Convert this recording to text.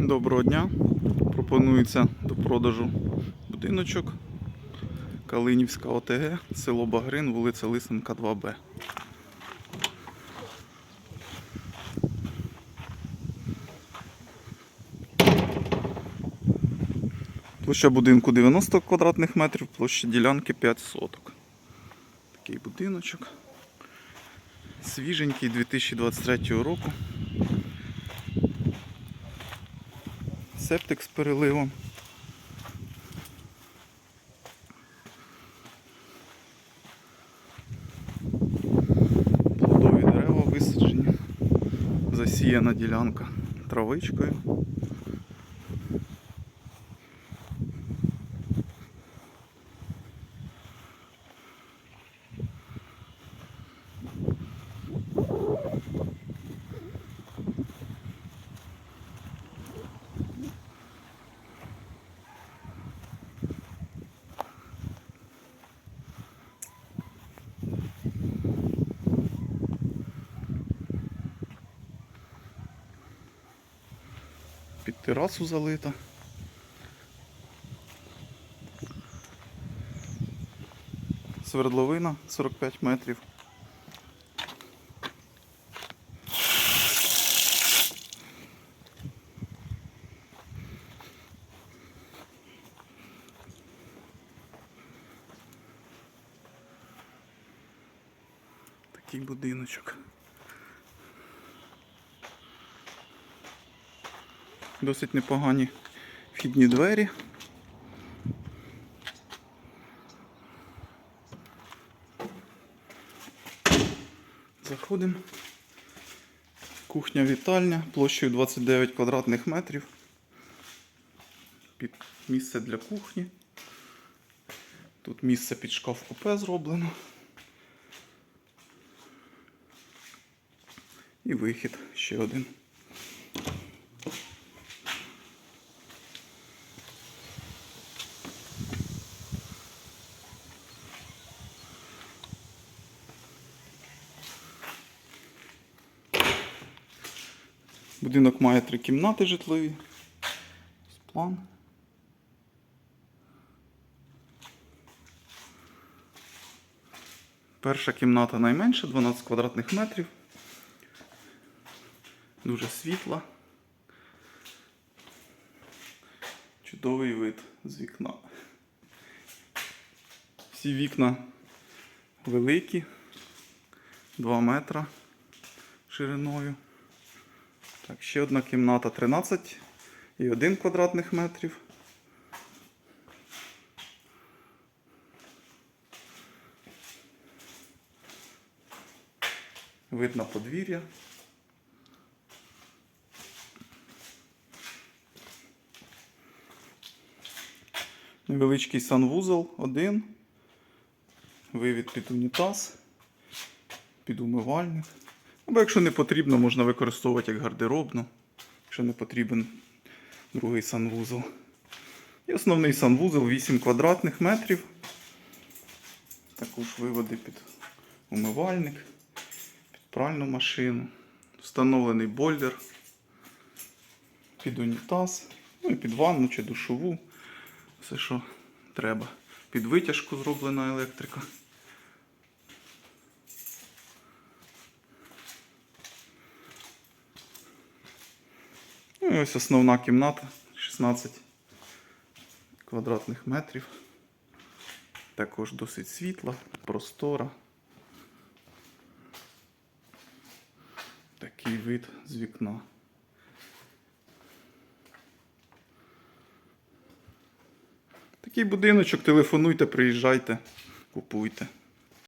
Доброго дня. Пропонується до продажу будиночок. Калинівська ОТГ, село Багрин, вулиця Лисенка, 2Б. Площа будинку 90 квадратних метрів, площа ділянки 5 соток. Такий будиночок. Свіженький 2023 року. Септик з переливом. Плодові дерева висаджені. Засіяна ділянка травичкою. Під терасу залита. Свердловина 45 метрів. Такий будиночок. Досить непогані вхідні двері. Заходимо. Кухня вітальня площею 29 квадратних метрів. Під місце для кухні. Тут місце під шкаф купе зроблено. І вихід ще один. Будинок має три кімнати житлові. План. Перша кімната найменша, 12 квадратних метрів. Дуже світла. Чудовий вид з вікна. Всі вікна великі, 2 метра шириною. Так, ще одна кімната 13 і 1 квадратних метрів. Вид на подвір'я. Невеличкий санвузол один. Вивід під унітаз, під умивальник. Або якщо не потрібно, можна використовувати як гардеробну, якщо не потрібен другий санвузол. І основний санвузол 8 квадратних метрів. Також виводи під умивальник, під пральну машину. Встановлений бойлер під унітаз, ну і під ванну чи душову. Все, що треба. Під витяжку зроблена електрика. Ну і ось основна кімната 16 квадратних метрів. Також досить світла, простора. Такий вид з вікна. Такий будиночок, телефонуйте, приїжджайте, купуйте.